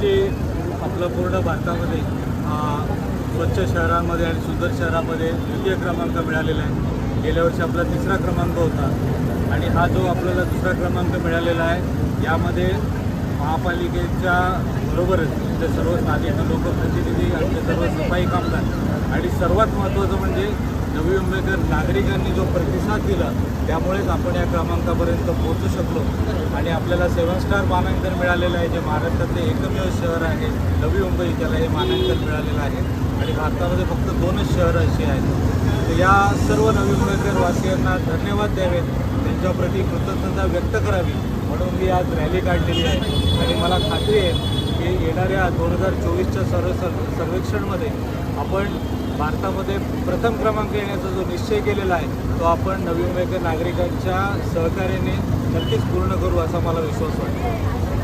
दिवशी आपलं पूर्ण भारतामध्ये स्वच्छ शहरांमध्ये आणि सुंदर शहरामध्ये द्वितीय क्रमांक मिळालेला आहे. गेल्या वर्षी आपला तिसरा क्रमांक होता. आणि हा जो आपल्याला दुसरा क्रमांक मिळालेला आहे यामध्ये महापालिकेच्या बरोबरच इथले सर्व स्थानिक लोकप्रतिनिधी आणि सर्व सफाई कामगार. आणि सर्वात महत्त्वाचं म्हणजे नवी मुंबईकर नागरिकांनी जो प्रतिसाद दिला त्यामुळेच आपण या क्रमांकापर्यंत पोहोचू शकलो. आणि आपल्याला सेवन स्टार मानांकन मिळालेलं आहे जे महाराष्ट्रातले एकमेव शहर आहे. नवी मुंबई त्याला हे मानांकन मिळालेलं आहे. आणि भारतामध्ये फक्त दोनच शहरं अशी आहेत. तर या सर्व नवी मुंबईकर वासियांना धन्यवाद द्यावेत. त्यांच्याप्रती कृतज्ञता व्यक्त करावी. म्हणून मी आज रॅली काढलेली आहे. आणि मला खात्री आहे की येणाऱ्या दोन हजार चोवीसच्या सर्व सर्व सर्वेक्षणमध्ये आपण भारतामध्ये प्रथम क्रमांक येण्याचा जो निश्चय केलेला आहे तो आपण नवीन मुंबईकर नागरिकांच्या सहकार्याने नक्कीच पूर्ण करू असा मला विश्वास वाटतो.